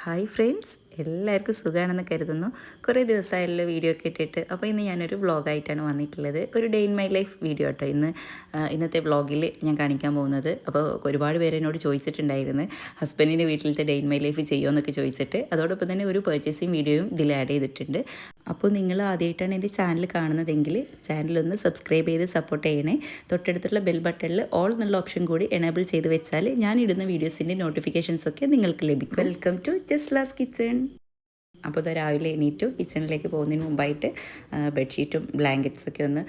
Hi friends എല്ലാവർക്കും സുഖമാണെന്ന് കരുതുന്നു. കുറേ ദിവസമായല്ലോ വീഡിയോ ഒക്കെ ഇട്ടിട്ട്. അപ്പോൾ ഇന്ന് ഞാനൊരു വ്ളോഗായിട്ടാണ് വന്നിട്ടുള്ളത്. ഒരു day in my life video കേട്ടോ ഇന്ന്. ഇന്നത്തെ വ്ളോഗിൽ ഞാൻ കാണിക്കാൻ പോകുന്നത്. അപ്പോൾ ഒരുപാട് പേര് എന്നോട് ചോദിച്ചിട്ടുണ്ടായിരുന്നു. ഹസ്ബൻഡിന്റെ വീട്ടിലത്തെ ഡേ ഇൻ മൈ ലൈഫ് ചെയ്യുമോ എന്നൊക്കെ ചോദിച്ചിട്ട്. അതോടൊപ്പം തന്നെ ഒരു പർച്ചേസിങ് വീഡിയോയും ഇതിൽ ആഡ് ചെയ്തിട്ടുണ്ട്. അപ്പോൾ നിങ്ങൾ ആദ്യമായിട്ടാണ് എന്റെ ചാനൽ കാണുന്നതെങ്കിൽ ചാനലൊന്ന് സബ്സ്ക്രൈബ് ചെയ്ത് സപ്പോർട്ട് ചെയ്യണേ. തൊട്ടടുത്തുള്ള ബെൽ ബട്ടണിൽ ഓൾ എന്നുള്ള ഓപ്ഷൻ കൂടി എനേബിൾ ചെയ്ത് വെച്ചാൽ ഞാൻ ഇടുന്ന വീഡിയോസിന്റെ നോട്ടിഫിക്കേഷൻസ് ഒക്കെ നിങ്ങൾക്ക് ലഭിക്കും. Welcome to just las kitchen അപ്പോൾ ഇത് രാവിലെ എണീറ്റു കിച്ചണിലേക്ക് പോകുന്നതിന് മുമ്പായിട്ട് ബെഡ്ഷീറ്റും ബ്ലാങ്കറ്റ്സൊക്കെ ഒന്ന്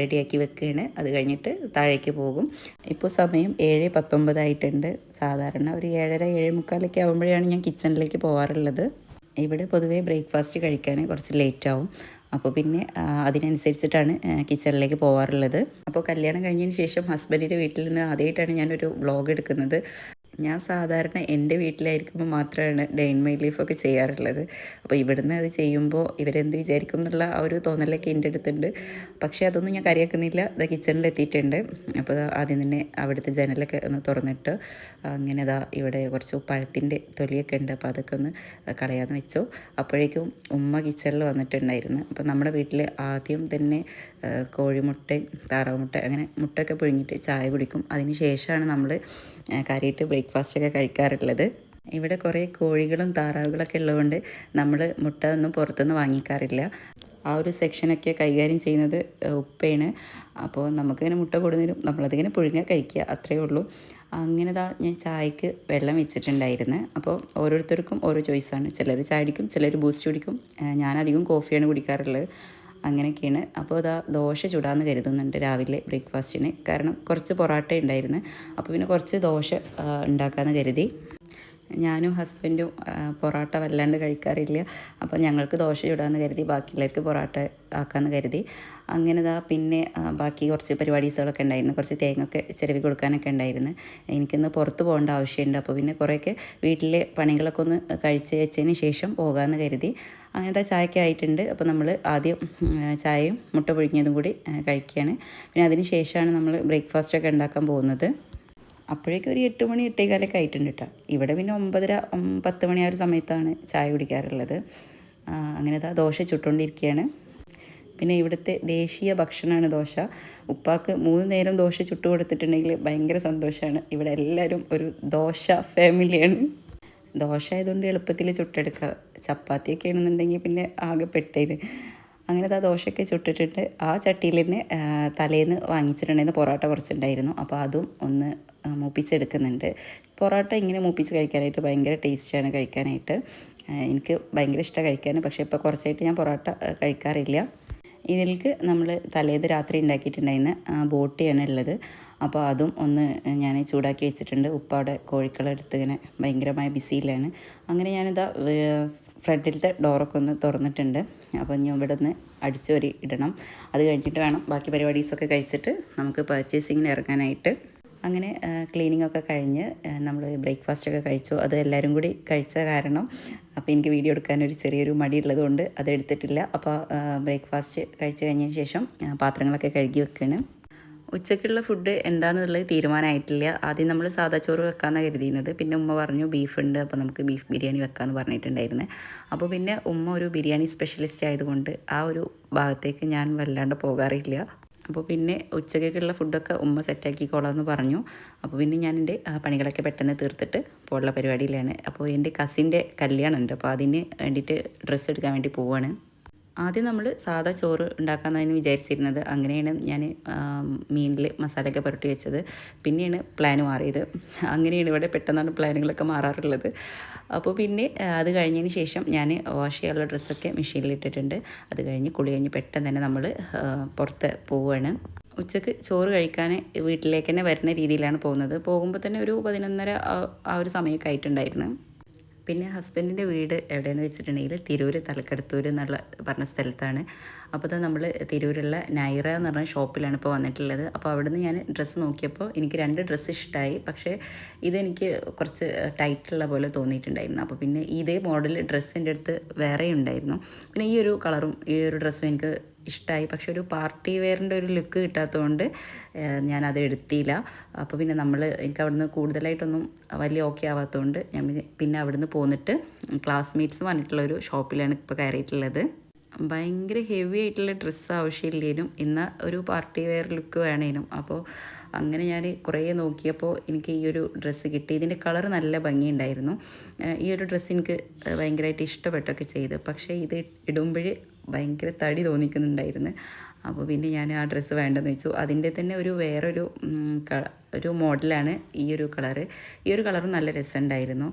റെഡിയാക്കി വെക്കുകയാണ് അത് കഴിഞ്ഞിട്ട് താഴേക്ക് പോകും. ഇപ്പോൾ സമയം ഏഴ് പത്തൊമ്പതായിട്ടുണ്ട്. സാധാരണ ഒരു ഏഴര ഏഴ് മുക്കാലൊക്കെ ആകുമ്പോഴാണ് ഞാൻ കിച്ചണിലേക്ക് പോകാറുള്ളത് ഇവിടെ പൊതുവേ ബ്രേക്ക്ഫാസ്റ്റ് കഴിക്കാൻ കുറച്ച് ലേറ്റ് ആവും. അപ്പോൾ പിന്നെ അതിനനുസരിച്ചിട്ടാണ് കിച്ചണിലേക്ക് പോകാറുള്ളത് അപ്പോൾ കല്യാണം കഴിഞ്ഞതിന് ശേഷം ഹസ്ബൻഡിന്റെ വീട്ടിൽ നിന്ന് ആദ്യമായിട്ടാണ് ഞാനൊരു വ്ളോഗ് എടുക്കുന്നത്. ഞാൻ സാധാരണ എന്റെ വീട്ടിലായിരിക്കുമ്പോൾ മാത്രമാണ് ഡൈൻ ഇൻ മൈ ലൈഫൊക്കെ ചെയ്യാറുള്ളത്. അപ്പോൾ ഇവിടുന്ന് അത് ചെയ്യുമ്പോൾ ഇവരെന്ത് വിചാരിക്കും എന്നുള്ള ആ ഒരു തോന്നലൊക്കെ എന്റെ അടുത്തുണ്ട്. പക്ഷേ അതൊന്നും ഞാൻ കറിയാക്കുന്നില്ല അത് കിച്ചണിൽ എത്തിയിട്ടുണ്ട്. അപ്പോൾ ആദ്യം തന്നെ അവിടുത്തെ ജനലൊക്കെ ഒന്ന് തുറന്നിട്ട്. അങ്ങനെ ദാ ഇവിടെ കുറച്ച് പഴത്തിന്റെ തൊലിയൊക്കെ ഉണ്ട്. അപ്പോൾ അതൊക്കെ ഒന്ന് കളയാന്ന് വെച്ചു. അപ്പോഴേക്കും ഉമ്മ കിച്ചണിൽ വന്നിട്ടുണ്ടായിരുന്നു. അപ്പോൾ നമ്മുടെ വീട്ടിൽ ആദ്യം തന്നെ കോഴിമുട്ടയും താറാവ് മുട്ട അങ്ങനെ മുട്ടയൊക്കെ പുഴുങ്ങിയിട്ട് ചായ കുടിക്കും. അതിന് ശേഷമാണ് നമ്മൾ കാര്യമായിട്ട് ബ്രേക്ക്ഫാസ്റ്റൊക്കെ കഴിക്കാറുള്ളത്. ഇവിടെ കുറേ കോഴികളും താറാവുകളൊക്കെ ഉള്ളതുകൊണ്ട് നമ്മൾ മുട്ട ഒന്നും പുറത്തുനിന്ന് വാങ്ങിക്കാറില്ല. ആ ഒരു സെക്ഷനൊക്കെ കൈകാര്യം ചെയ്യുന്നത് ഉപ്പയാണ്. അപ്പോൾ നമുക്കിങ്ങനെ മുട്ട കൊടുന്നതിനും നമ്മളതിങ്ങനെ പുഴുങ്ങാൻ കഴിക്കുക അത്രയേ ഉള്ളൂ. അങ്ങനെ താ ഞാൻ ചായക്ക് വെള്ളം വെച്ചിട്ടുണ്ടായിരുന്നു. അപ്പോൾ ഓരോരുത്തർക്കും ഓരോ ചോയ്സാണ് ചിലർ ചായ കുടിക്കും ചിലർ ബൂസ്റ്റ് കുടിക്കും. ഞാനധികം കോഫിയാണ് കുടിക്കാറുള്ളത്. അങ്ങനെയൊക്കെയാണ്. അപ്പോൾ അതാ ദോശ ചുടാന്ന് കരുതുന്നുണ്ട് രാവിലെ ബ്രേക്ക്ഫാസ്റ്റിന്. കാരണം കുറച്ച് പൊറാട്ട ഉണ്ടായിരുന്നു. അപ്പോൾ പിന്നെ കുറച്ച് ദോശ ഉണ്ടാക്കാമെന്ന് കരുതി. ഞാനും ഹസ്ബൻഡും പൊറോട്ട വല്ലാണ്ട് കഴിക്കാറില്ല. അപ്പോൾ ഞങ്ങൾക്ക് ദോശ ചൂടാന്ന് കരുതി ബാക്കിയുള്ളവർക്ക് പൊറോട്ട ആക്കാമെന്ന് കരുതി. അങ്ങനെ ദാ പിന്നെ ബാക്കി കുറച്ച് പരിപാടീസുകളൊക്കെ ഉണ്ടായിരുന്നു. കുറച്ച് തേങ്ങയൊക്കെ ചിരവി കൊടുക്കാനൊക്കെ ഉണ്ടായിരുന്നു. എനിക്കിന്ന് പുറത്ത് പോകേണ്ട ആവശ്യമുണ്ട്. അപ്പോൾ പിന്നെ കുറേയൊക്കെ വീട്ടിലെ പണികളൊക്കെ ഒന്ന് കഴിച്ച് വെച്ചതിന് ശേഷം പോകാമെന്ന് കരുതി. അങ്ങനത്തെ ചായയൊക്കെ ആയിട്ടുണ്ട്. അപ്പോൾ നമ്മൾ ആദ്യം ചായയും മുട്ട പുഴുങ്ങിയതും കൂടി കഴിക്കുകയാണ് പിന്നെ അതിന് ശേഷമാണ് നമ്മൾ ബ്രേക്ക്ഫാസ്റ്റൊക്കെ ഉണ്ടാക്കാൻ പോകുന്നത്. അപ്പോഴേക്കും ഒരു എട്ട് മണി എട്ടേകാലൊക്കെ ആയിട്ടുണ്ട് കേട്ടോ. ഇവിടെ പിന്നെ ഒമ്പതര പത്ത് മണി ആ ഒരു സമയത്താണ് ചായ കുടിക്കാറുള്ളത്. ആ, അങ്ങനെ ദാ ദോശ ചുട്ടുകൊണ്ടിരിക്കുകയാണ് പിന്നെ ഇവിടുത്തെ ദേശീയ ഭക്ഷണമാണ് ദോശ. ഉപ്പാക്ക് മൂന്ന് നേരം ദോശ ചുട്ടു കൊടുത്തിട്ടുണ്ടെങ്കിൽ ഭയങ്കര സന്തോഷമാണ് ഇവിടെ എല്ലാവരും ഒരു ദോശ ഫാമിലിയാണ്. ദോശ ആയതുകൊണ്ട് എളുപ്പത്തിൽ ചുട്ടെടുക്കുക. ചപ്പാത്തിയൊക്കെ ആണെന്നുണ്ടെങ്കിൽ പിന്നെ ആകെ പെട്ടേന് അങ്ങനെ ആ ദോശയൊക്കെ ചുട്ടിട്ടിട്ട് ആ ചട്ടിയിൽ തന്നെ തലേന്ന് വാങ്ങിച്ചിട്ടുണ്ടായിരുന്ന പൊറോട്ട കുറച്ചുണ്ടായിരുന്നു. അപ്പോൾ അതും ഒന്ന് മൂപ്പിച്ചെടുക്കുന്നുണ്ട്. പൊറോട്ട ഇങ്ങനെ മൂപ്പിച്ച് കഴിക്കാനായിട്ട് ഭയങ്കര ടേസ്റ്റാണ് കഴിക്കാനായിട്ട്. എനിക്ക് ഭയങ്കര ഇഷ്ടം കഴിക്കാൻ പക്ഷേ ഇപ്പോൾ കുറച്ചായിട്ട് ഞാൻ പൊറോട്ട കഴിക്കാറില്ല. ഇതിലേക്ക് നമ്മൾ തലേന്ന് രാത്രി ഉണ്ടാക്കിയിട്ടുണ്ടായിരുന്ന ബോട്ടിയാണ് ഉള്ളത്. അപ്പോൾ അതും ഒന്ന് ഞാൻ ചൂടാക്കി വെച്ചിട്ടുണ്ട്. ഉപ്പ അവിടെ കോഴിക്കളെടുത്ത് ഇങ്ങനെ ഭയങ്കരമായ ബിസിയിലാണ്. അങ്ങനെ ഞാനിതാ ഫ്രണ്ടിലത്തെ ഡോറൊക്കെ ഒന്ന് തുറന്നിട്ടുണ്ട്. അപ്പോൾ ഇനി ഇവിടെ നിന്ന് അടിച്ചു വരി ഇടണം. അത് കഴിഞ്ഞിട്ട് വേണം ബാക്കി പരിപാടീസൊക്കെ കഴിച്ചിട്ട് നമുക്ക് പർച്ചേസിങ്ങിന് ഇറങ്ങാനായിട്ട്. അങ്ങനെ ക്ലീനിങ് ഒക്കെ കഴിഞ്ഞ് നമ്മൾ ബ്രേക്ക്ഫാസ്റ്റ് ഒക്കെ കഴിച്ചു. അത് എല്ലാവരും കൂടി കഴിച്ച കാരണം അപ്പോൾ എനിക്ക് വീഡിയോ എടുക്കാൻ ഒരു ചെറിയൊരു മടി ഉള്ളതുകൊണ്ട് അത് എടുത്തിട്ടില്ല. അപ്പോൾ ബ്രേക്ക്ഫാസ്റ്റ് കഴിച്ച് കഴിഞ്ഞതിന് ശേഷം പാത്രങ്ങളൊക്കെ കഴുകി വെക്കുകയാണ് ഉച്ചയ്ക്കുള്ള ഫുഡ് എന്താണെന്നുള്ളത് തീരുമാനമായിട്ടില്ല ആദ്യം നമ്മൾ സാദാ ചോറ് വെക്കാമെന്നാണ് കരുതിയിരുന്നത്. പിന്നെ ഉമ്മ പറഞ്ഞു ബീഫ് ഉണ്ട് അപ്പോൾ നമുക്ക് ബീഫ് ബിരിയാണി വെക്കാമെന്ന് പറഞ്ഞിട്ടുണ്ടായിരുന്നു. അപ്പോൾ പിന്നെ ഉമ്മ ഒരു ബിരിയാണി സ്പെഷ്യലിസ്റ്റ് ആയതുകൊണ്ട് ആ ഒരു ഭാഗത്തേക്ക് ഞാൻ വല്ലാണ്ട് പോകാറില്ല. അപ്പോൾ പിന്നെ ഉച്ചയ്ക്കുള്ള ഫുഡൊക്കെ ഉമ്മ സെറ്റാക്കിക്കോളാം എന്ന് പറഞ്ഞു. അപ്പോൾ പിന്നെ ഞാൻ എന്റെ പണികളൊക്കെ പെട്ടെന്ന് തീർത്തിട്ട് പോലുള്ള പരിപാടിയിലാണ്. അപ്പോൾ എന്റെ കസിന്റെ കല്യാണമുണ്ട് അപ്പോൾ അതിന് വേണ്ടിയിട്ട് ഡ്രസ്സ് എടുക്കാൻ വേണ്ടി പോവാണ്. ആദ്യം നമ്മൾ സാധാ ചോറ് ഉണ്ടാക്കാമെന്നാണ് വിചാരിച്ചിരുന്നത്. അങ്ങനെയാണ് ഞാൻ മീനിൽ മസാലയൊക്കെ പുരട്ടി വെച്ചത്. പിന്നെയാണ് പ്ലാൻ മാറിയത്. അങ്ങനെയാണ് ഇവിടെ പെട്ടെന്നാണ് പ്ലാനുകളൊക്കെ മാറാറുള്ളത്. അപ്പോൾ പിന്നെ അത് കഴിഞ്ഞതിന് ശേഷം ഞാൻ വാഷ് ചെയ്യാനുള്ള ഡ്രസ്സൊക്കെ മെഷീനിൽ ഇട്ടിട്ടുണ്ട്. അത് കഴിഞ്ഞ് കുളി കഴിഞ്ഞ് പെട്ടെന്ന് തന്നെ നമ്മൾ പുറത്ത് പോവുകയാണ്. ഉച്ചയ്ക്ക് ചോറ് കഴിക്കാൻ വീട്ടിലേക്ക് തന്നെ വരുന്ന രീതിയിലാണ് പോകുന്നത്. പോകുമ്പോൾ തന്നെ ഒരു പതിനൊന്നര ആ- ഒരു സമയമൊക്കെ ആയിട്ടുണ്ടായിരുന്നു. പിന്നെ ഹസ്ബൻഡിന്റെ വീട് എവിടെയെന്ന് വെച്ചിട്ടുണ്ടെങ്കിൽ തിരൂർ തലക്കടത്തൂർ എന്നുള്ള പറഞ്ഞ സ്ഥലത്താണ്. അപ്പോൾ നമ്മൾ തിരൂരുള്ള നൈറ എന്ന് പറഞ്ഞ ഷോപ്പിലാണ് ഇപ്പോൾ വന്നിട്ടുള്ളത്. അപ്പോൾ അവിടുന്ന് ഞാൻ ഡ്രസ്സ് നോക്കിയപ്പോൾ എനിക്ക് രണ്ട് ഡ്രസ്സ് ഇഷ്ടമായി. പക്ഷേ ഇതെനിക്ക് കുറച്ച് ടൈറ്റുള്ള പോലെ തോന്നിയിട്ടുണ്ടായിരുന്നു. അപ്പോൾ പിന്നെ ഇതേ മോഡൽ ഡ്രസ്സിന്റെ അടുത്ത് വേറെ ഉണ്ടായിരുന്നു പിന്നെ ഈ ഒരു കളറും ഈ ഒരു ഡ്രസ്സും എനിക്ക് ഇഷ്ടമായി പക്ഷെ ഒരു പാർട്ടി വെയറിന്റെ ഒരു ലുക്ക് കിട്ടാത്തതുകൊണ്ട് ഞാനത് എടുത്തില്ല. അപ്പോൾ പിന്നെ നമ്മൾ എനിക്ക് അവിടുന്ന് കൂടുതലായിട്ടൊന്നും വലിയ ഓക്കെ ആവാത്തതുകൊണ്ട് ഞാൻ പിന്നെ- അവിടുന്ന് പോന്നിട്ട് ക്ലാസ്മേറ്റ്സ് പറഞ്ഞിട്ടുള്ള ഒരു ഷോപ്പിലാണ് ഇപ്പോൾ കയറിയിട്ടുള്ളത്. ഭയങ്കര ഹെവി ആയിട്ടുള്ള ഡ്രസ്സ് ആവശ്യമില്ലേനും ഇന്ന് ഒരു പാർട്ടി വെയർ ലുക്ക് വേണേനും. അപ്പോൾ അങ്ങനെ ഞാൻ കുറേ നോക്കിയപ്പോൾ എനിക്ക് ഈ ഒരു ഡ്രസ്സ് കിട്ടി. ഇതിന്റെ കളർ നല്ല ഭംഗിയുണ്ടായിരുന്നു. ഈ ഒരു ഡ്രസ്സ് എനിക്ക് ഭയങ്കരമായിട്ട് ഇഷ്ടപ്പെട്ടൊക്കെ ചെയ്ത്. പക്ഷേ ഇത് ഇടുമ്പോൾ ഭയങ്കര തടി തോന്നിക്കുന്നുണ്ടായിരുന്നു. അപ്പോൾ പിന്നെ ഞാൻ ആ ഡ്രസ്സ് വേണ്ടെന്ന് വെച്ചു. അതിന്റെ തന്നെ ഒരു വേറൊരു ഒരു മോഡലാണ് ഈ ഒരു കളറ്. ഈ ഒരു കളർ നല്ല രസമുണ്ടായിരുന്നു.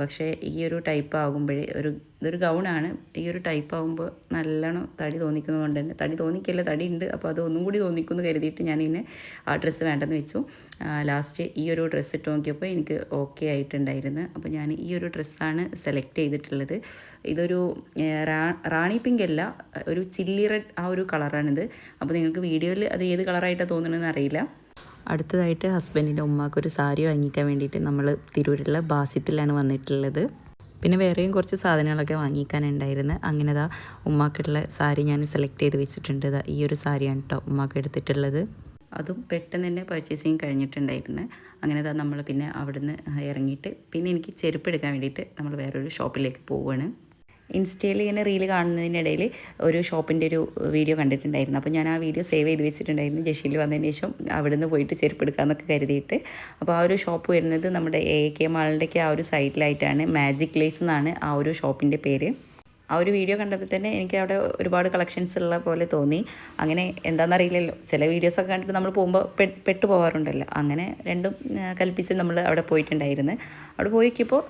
പക്ഷേ ഈ ഒരു ടൈപ്പ് ആകുമ്പോഴേ ഒരു ഇതൊരു ഗൗണാണ്. ഈ ഒരു ടൈപ്പ് ആകുമ്പോൾ നല്ലോണം തടി തോന്നിക്കുന്നതുകൊണ്ട് തന്നെ തടി തോന്നിക്കല്ല തടി ഉണ്ട്. അപ്പോൾ അത് ഒന്നും കൂടി തോന്നിക്കുമെന്ന് കരുതിയിട്ട് ഞാൻ ഇതിനെ ആ ഡ്രസ്സ് വേണ്ടെന്ന് വെച്ചു. ലാസ്റ്റ് ഈ ഒരു ഡ്രസ്സ് ഇട്ട് നോക്കിയപ്പോൾ എനിക്ക് ഓക്കെ ആയിട്ടുണ്ടായിരുന്നു. അപ്പോൾ ഞാൻ ഈ ഒരു ഡ്രസ്സാണ് സെലക്ട് ചെയ്തിട്ടുള്ളത്. ഇതൊരു റാണി പിങ്ക് അല്ല ഒരു ചില്ലി റെഡ് ആ ഒരു കളറാണിത്. അപ്പോൾ നിങ്ങൾക്ക് വീഡിയോയിൽ അത് ഏത് കളറായിട്ടാണ് തോന്നുന്നതെന്ന് അറിയില്ല. അടുത്തതായിട്ട് ഹസ്ബൻഡിന്റെ ഉമ്മാക്ക് ഒരു സാരി വാങ്ങിക്കാൻ വേണ്ടിയിട്ട് നമ്മൾ തിരൂരുള്ള ബാസിത്തിലാണ് വന്നിട്ടുള്ളത്. പിന്നെ വേറെയും കുറച്ച് സാധനങ്ങളൊക്കെ വാങ്ങിക്കാനുണ്ടായിരുന്നു. അങ്ങനെ ദാ ഉമ്മാക്കുള്ള സാരി ഞാൻ സെലക്ട് ചെയ്ത് വെച്ചിട്ടുണ്ട്. ഈ ഒരു സാരിയാണ് കേട്ടോ ഉമ്മാക്ക് എടുത്തിട്ടുള്ളത്. അതും പെട്ടെന്ന് തന്നെ പർച്ചേസിങ് കഴിഞ്ഞിട്ടുണ്ടായിരുന്നു. അങ്ങനെ ദാ നമ്മൾ പിന്നെ അവിടുന്ന് ഇറങ്ങിയിട്ട് പിന്നെ എനിക്ക് ചെരുപ്പ് എടുക്കാൻ വേണ്ടിയിട്ട് നമ്മൾ വേറൊരു ഷോപ്പിലേക്ക് പോവുകയാണ് ഇൻസ്റ്റയിൽ ഇങ്ങനെ റീൽ കാണുന്നതിനിടയിൽ ഒരു ഷോപ്പിന്റെ ഒരു വീഡിയോ കണ്ടിട്ടുണ്ടായിരുന്നു. അപ്പോൾ ഞാൻ ആ വീഡിയോ സേവ് ചെയ്ത് വെച്ചിട്ടുണ്ടായിരുന്നു. ജഷീൽ വന്നതിന് ശേഷം അവിടെ നിന്ന് പോയിട്ട് ചെരുപ്പ് എടുക്കാമെന്നൊക്കെ കരുതിയിട്ട്. അപ്പോൾ ആ ഒരു ഷോപ്പ് വരുന്നത് നമ്മുടെ എ കെ മാളിന്റെയൊക്കെ ആ ഒരു സൈഡിലായിട്ടാണ്. മാജിക് ലേസ് എന്നാണ് ആ ഒരു ഷോപ്പിന്റെ പേര്. ആ ഒരു വീഡിയോ കണ്ടപ്പോൾ തന്നെ എനിക്ക് അവിടെ ഒരുപാട് കളക്ഷൻസ് ഉള്ള പോലെ തോന്നി. അങ്ങനെ എന്താണെന്നറിയില്ലല്ലോ ചില വീഡിയോസൊക്കെ കണ്ടിട്ട് നമ്മൾ പോകുമ്പോൾ പെട്ടു പോകാറുണ്ടല്ലോ അങ്ങനെ രണ്ടും കൽപ്പിച്ച് നമ്മൾ അവിടെ പോയിട്ടുണ്ടായിരുന്നു. അവിടെ പോയിക്കപ്പോൾ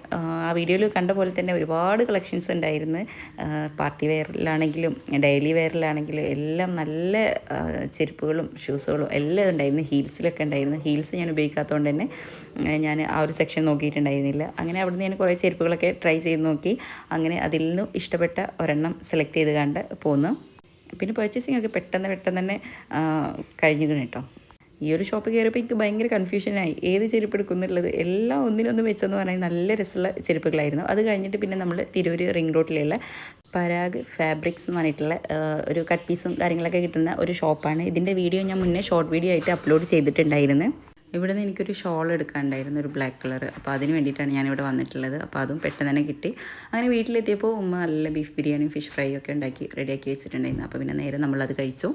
ആ വീഡിയോയിൽ കണ്ട പോലെ തന്നെ ഒരുപാട് കളക്ഷൻസ് ഉണ്ടായിരുന്നു. പാർട്ടി വെയറിലാണെങ്കിലും ഡെയിലി വെയറിലാണെങ്കിലും എല്ലാം നല്ല ചെരുപ്പുകളും ഷൂസുകളും എല്ലാം ഉണ്ടായിരുന്നു. ഹീൽസിലൊക്കെ ഉണ്ടായിരുന്നു. ഹീൽസ് ഞാൻ ഉപയോഗിക്കാത്തതുകൊണ്ട് തന്നെ ഞാൻ ആ ഒരു സെക്ഷൻ നോക്കിയിട്ടുണ്ടായിരുന്നില്ല. അങ്ങനെ അവിടുന്ന് ഞാൻ കുറേ ചെരുപ്പുകളൊക്കെ ട്രൈ ചെയ്ത് നോക്കി. അങ്ങനെ അതിൽ നിന്നും ഇഷ്ടപ്പെട്ട ഒരെണ്ണം സെലക്ട് ചെയ്ത് കണ്ട് പോന്നു. പിന്നെ പർച്ചേസിങ് ഒക്കെ പെട്ടെന്ന് പെട്ടെന്ന് തന്നെ കഴിഞ്ഞു കേട്ടോ ഈ ഒരു ഷോപ്പ് കയറിയപ്പോൾ എനിക്ക് ഭയങ്കര കൺഫ്യൂഷനായി ഏത് ചെരുപ്പ് എടുക്കുന്നുള്ളത് എല്ലാം ഒന്നിനൊന്നും വെച്ചെന്ന് പറഞ്ഞാൽ നല്ല രസമുള്ള ചെരുപ്പുകളായിരുന്നു. അത് കഴിഞ്ഞിട്ട് പിന്നെ നമ്മൾ തിരൂർ റിംഗ് റോഡിലുള്ള പരാഗ് ഫാബ്രിക്സ് എന്ന് പറഞ്ഞിട്ടുള്ള ഒരു കട്ട് പീസും കാര്യങ്ങളൊക്കെ കിട്ടുന്ന ഒരു ഷോപ്പാണ് ഇതിന്റെ വീഡിയോ ഞാൻ മുന്നേ ഷോർട്ട് വീഡിയോ ആയിട്ട് അപ്ലോഡ് ചെയ്തിട്ടുണ്ടായിരുന്നു. ഇവിടെ നിന്ന് എനിക്കൊരു ഷോൾ എടുക്കാനുണ്ടായിരുന്നു ഒരു ബ്ലാക്ക് കളർ അപ്പോൾ അതിന് വേണ്ടിയിട്ടാണ് ഞാനിവിടെ വന്നിട്ടുള്ളത്. അപ്പോൾ അതും പെട്ടെന്ന് തന്നെ കിട്ടി. അങ്ങനെ വീട്ടിലെത്തിയപ്പോൾ ഉമ്മ നല്ല ബീഫ് ബിരിയാണിയും ഫിഷ് ഫ്രൈ ഒക്കെ ഉണ്ടാക്കി റെഡിയാക്കി വെച്ചിട്ടുണ്ടായിരുന്നു. അപ്പോൾ പിന്നെ നേരെ നമ്മളത് കഴിച്ചു.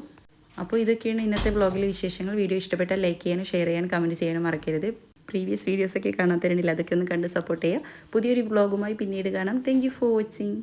അപ്പോൾ ഇതൊക്കെയാണ് ഇന്നത്തെ ബ്ലോഗിലെ വിശേഷങ്ങൾ. വീഡിയോ ഇഷ്ടപ്പെട്ടാൽ ലൈക്ക് ചെയ്യാനും ഷെയർ ചെയ്യാനും കമന്റ് ചെയ്യാനും മറക്കരുത്. പ്രീവിയസ് വീഡിയോസൊക്കെ കാണാത്തവരുണ്ടെങ്കിൽ അതൊക്കെ ഒന്ന് കണ്ട് സപ്പോർട്ട് ചെയ്യുക. പുതിയൊരു ബ്ലോഗുമായി പിന്നീട് കാണാം. Thank for watching